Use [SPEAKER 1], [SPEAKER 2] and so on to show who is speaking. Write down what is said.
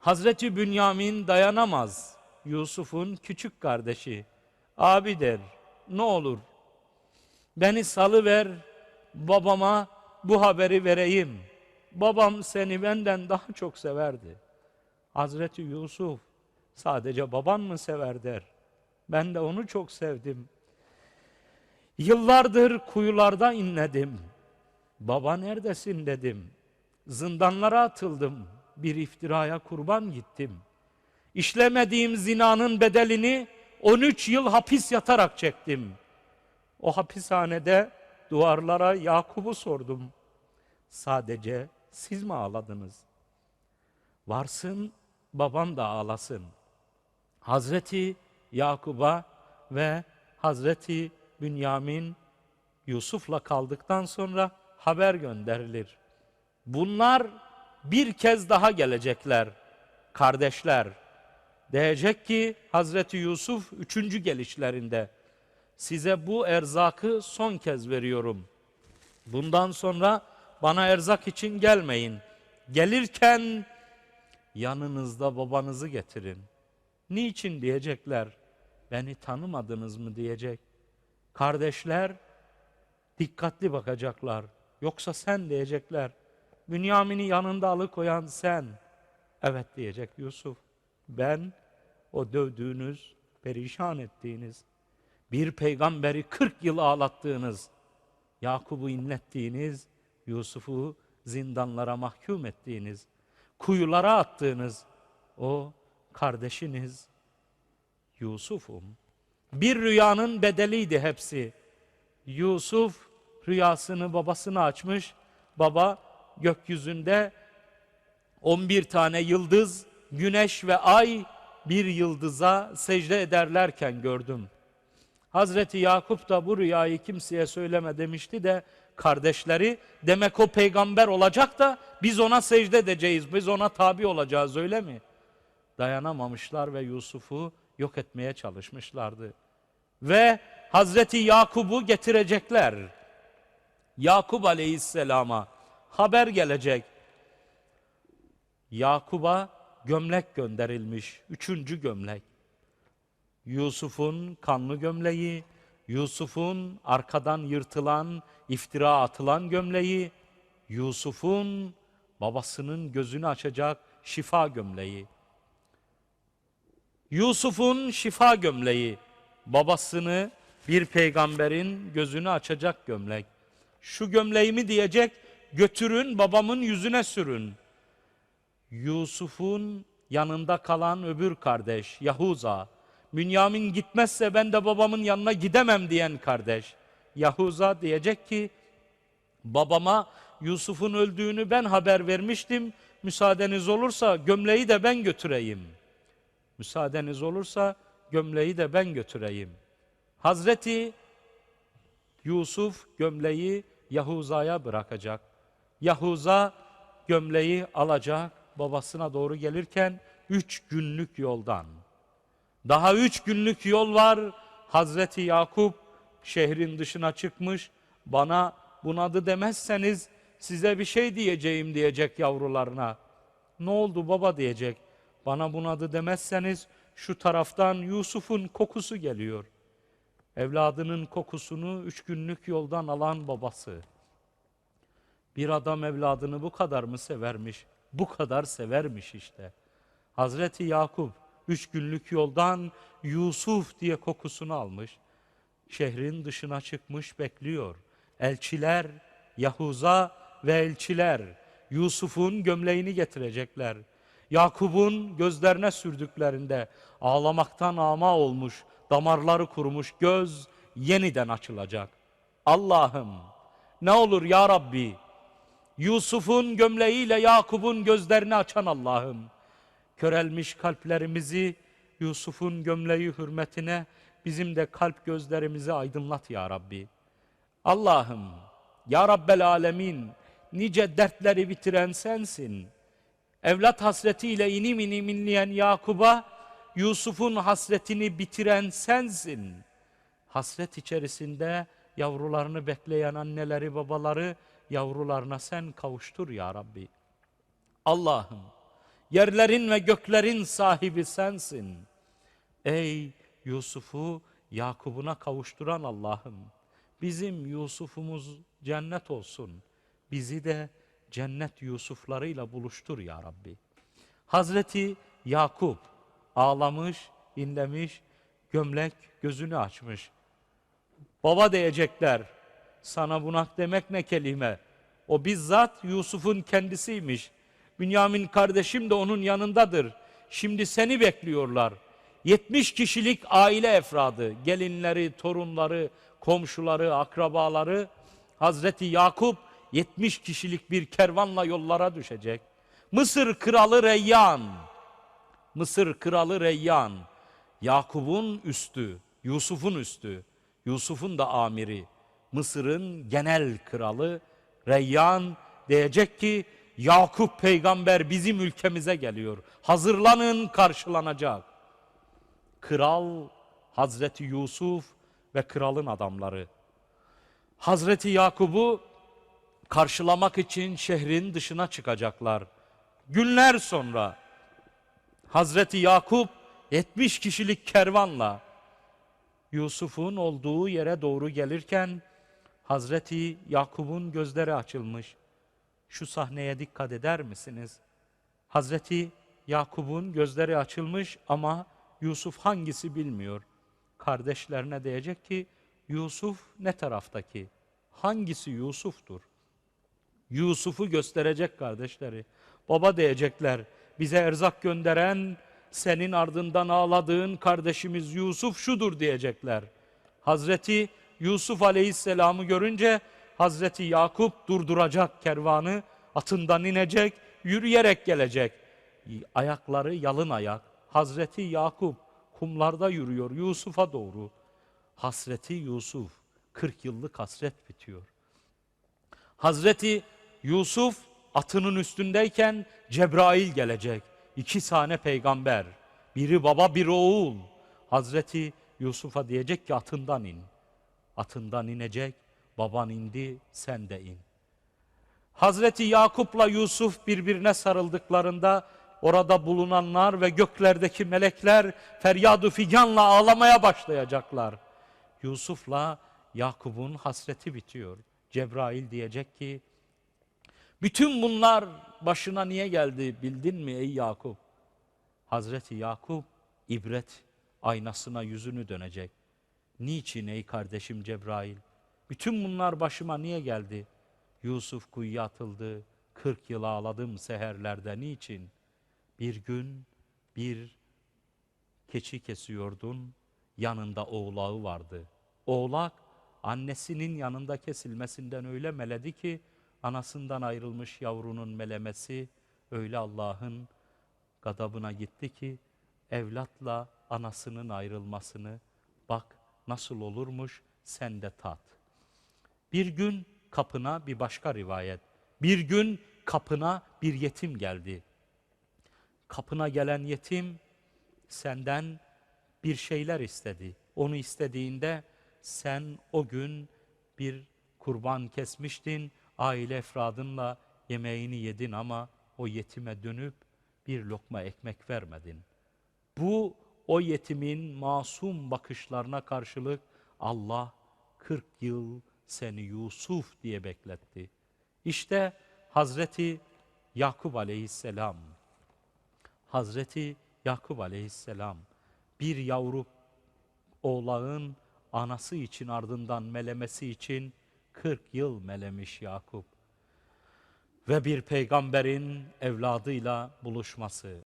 [SPEAKER 1] Hazreti Bünyamin dayanamaz. Yusuf'un küçük kardeşi. Abi der, ne olur beni salıver, babama bu haberi vereyim. Babam seni benden daha çok severdi. Hazreti Yusuf, sadece baban mı sever der. Ben de onu çok sevdim. Yıllardır kuyularda inledim. Baba neredesin dedim. Zindanlara atıldım. Bir iftiraya kurban gittim. İşlemediğim zinanın bedelini 13 yıl hapis yatarak çektim. O hapishanede duvarlara Yakup'u sordum. Sadece siz mi ağladınız? Varsın babam da ağlasın. Hazreti Yakub'a ve Hazreti Bünyamin Yusuf'la kaldıktan sonra haber gönderilir. Bunlar bir kez daha gelecekler. Kardeşler. Diyecek ki Hazreti Yusuf üçüncü gelişlerinde size bu erzakı son kez veriyorum. Bundan sonra bana erzak için gelmeyin. Gelirken yanınızda babanızı getirin. Niçin diyecekler? Beni tanımadınız mı diyecek. Kardeşler dikkatli bakacaklar. Yoksa sen diyecekler. Bünyamin'i yanında alıkoyan sen. Evet diyecek Yusuf. Ben o dövdüğünüz, perişan ettiğiniz, bir peygamberi 40 yıl ağlattığınız, Yakup'u inlettiğiniz, Yusuf'u zindanlara mahkum ettiğiniz, kuyulara attığınız o kardeşiniz Yusuf'um. Bir rüyanın bedeliydi hepsi. Yusuf rüyasını babasına açmış. Baba gökyüzünde 11 tane yıldız, güneş ve ay bir yıldıza secde ederlerken gördüm. Hazreti Yakup da bu rüyayı kimseye söyleme demişti de kardeşleri demek o peygamber olacak da biz ona secde edeceğiz, biz ona tabi olacağız öyle mi? Dayanamamışlar ve Yusuf'u yok etmeye çalışmışlardı. Ve Hazreti Yakub'u getirecekler. Yakub aleyhisselama haber gelecek. Yakub'a gömlek gönderilmiş. Üçüncü gömlek. Yusuf'un kanlı gömleği, Yusuf'un arkadan yırtılan, iftira atılan gömleği, Yusuf'un babasının gözünü açacak şifa gömleği. Yusuf'un şifa gömleği, babasını bir peygamberin gözünü açacak gömlek. Şu gömleğimi diyecek, götürün babamın yüzüne sürün. Yusuf'un yanında kalan öbür kardeş Yahuza, Bünyamin gitmezse ben de babamın yanına gidemem diyen kardeş. Yahuza diyecek ki babama Yusuf'un öldüğünü ben haber vermiştim. Müsaadeniz olursa gömleği de ben götüreyim. Müsaadeniz olursa gömleği de ben götüreyim. Hazreti Yusuf gömleği Yahuza'ya bırakacak. Yahuza gömleği alacak babasına doğru gelirken üç günlük yoldan. Daha üç günlük yol var. Hazreti Yakup şehrin dışına çıkmış. Bana bunadı demezseniz size bir şey diyeceğim diyecek yavrularına. Ne oldu baba diyecek. Bana bunadı demezseniz şu taraftan Yusuf'un kokusu geliyor. Evladının kokusunu üç günlük yoldan alan babası. Bir adam evladını bu kadar mı severmiş? Bu kadar severmiş işte. Hazreti Yakup üç günlük yoldan Yusuf diye kokusunu almış. Şehrin dışına çıkmış bekliyor. Elçiler, Yahuza ve elçiler Yusuf'un gömleğini getirecekler. Yakup'un gözlerine sürdüklerinde ağlamaktan ama olmuş, damarları kurumuş göz yeniden açılacak. Allah'ım ne olur ya Rabbi Yusuf'un gömleğiyle Yakup'un gözlerini açan Allah'ım körelmiş kalplerimizi Yusuf'un gömleği hürmetine bizim de kalp gözlerimizi aydınlat ya Rabbi. Allah'ım, ya Rabbel Alemin, nice dertleri bitiren sensin. Evlat hasretiyle inim inim inleyen Yakub'a Yusuf'un hasretini bitiren sensin. Hasret içerisinde yavrularını bekleyen anneleri babaları yavrularına sen kavuştur ya Rabbi. Allah'ım Yerlerin ve göklerin sahibi sensin. Ey Yusuf'u Yakub'una kavuşturan Allah'ım. Bizim Yusuf'umuz cennet olsun. Bizi de cennet Yusuf'larıyla buluştur ya Rabbi. Hazreti Yakup ağlamış, inlemiş, gömlek gözünü açmış. Baba diyecekler. Sana bunak demek ne kelime? O bizzat Yusuf'un kendisiymiş. Bünyamin kardeşim de onun yanındadır. Şimdi seni bekliyorlar. 70 kişilik aile efradı, gelinleri, torunları, komşuları, akrabaları Hazreti Yakup 70 kişilik bir kervanla yollara düşecek. Mısır kralı Reyyan, Mısır kralı Reyyan, Yakup'un üstü, Yusuf'un üstü, Yusuf'un da amiri, Mısır'ın genel kralı Reyyan diyecek ki Yakup peygamber bizim ülkemize geliyor. Hazırlanın karşılanacak. Kral Hazreti Yusuf ve kralın adamları. Hazreti Yakup'u karşılamak için şehrin dışına çıkacaklar. Günler sonra Hazreti Yakup 70 kişilik kervanla Yusuf'un olduğu yere doğru gelirken Hazreti Yakup'un gözleri açılmış. Şu sahneye dikkat eder misiniz? Hazreti Yakup'un gözleri açılmış ama Yusuf hangisi bilmiyor. Kardeşlerine diyecek ki Yusuf ne taraftaki? Hangisi Yusuf'tur? Yusuf'u gösterecek kardeşleri. Baba diyecekler. Bize erzak gönderen senin ardından ağladığın kardeşimiz Yusuf şudur diyecekler. Hazreti Yusuf Aleyhisselam'ı görünce Hazreti Yakup durduracak kervanı, atından inecek, yürüyerek gelecek. Ayakları yalın ayak. Hazreti Yakup kumlarda yürüyor Yusuf'a doğru. Hasreti Yusuf, 40 yıllık hasret bitiyor. Hazreti Yusuf atının üstündeyken Cebrail gelecek. İki tane peygamber. Biri baba, biri oğul. Hazreti Yusuf'a diyecek ki atından in. Atından inecek. Baban indi, sen de in. Hazreti Yakup'la Yusuf birbirine sarıldıklarında orada bulunanlar ve göklerdeki melekler feryadu figanla ağlamaya başlayacaklar. Yusuf'la Yakup'un hasreti bitiyor. Cebrail diyecek ki bütün bunlar başına niye geldi bildin mi ey Yakup? Hazreti Yakup ibret aynasına yüzünü dönecek. Niçin ey kardeşim Cebrail? Bütün bunlar başıma niye geldi? Yusuf kuyuya atıldı. 40 yıl ağladım seherlerde niçin? Bir gün bir keçi kesiyordun. Yanında oğlağı vardı. Oğlak annesinin yanında kesilmesinden öyle meledi ki anasından ayrılmış yavrunun melemesi öyle Allah'ın gadabına gitti ki evlatla anasının ayrılmasını bak nasıl olurmuş sen de tat. Bir gün kapına bir başka rivayet. Bir gün kapına bir yetim geldi. Kapına gelen yetim senden bir şeyler istedi. Onu istediğinde sen o gün bir kurban kesmiştin, aile efradınla yemeğini yedin ama o yetime dönüp bir lokma ekmek vermedin. Bu o yetimin masum bakışlarına karşılık Allah 40 yıl seni Yusuf diye bekletti. İşte Hazreti Yakup aleyhisselam, Hazreti Yakup aleyhisselam bir yavru oğlağın anası için ardından melemesi için 40 yıl melemiş Yakup. Ve bir peygamberin evladıyla buluşması.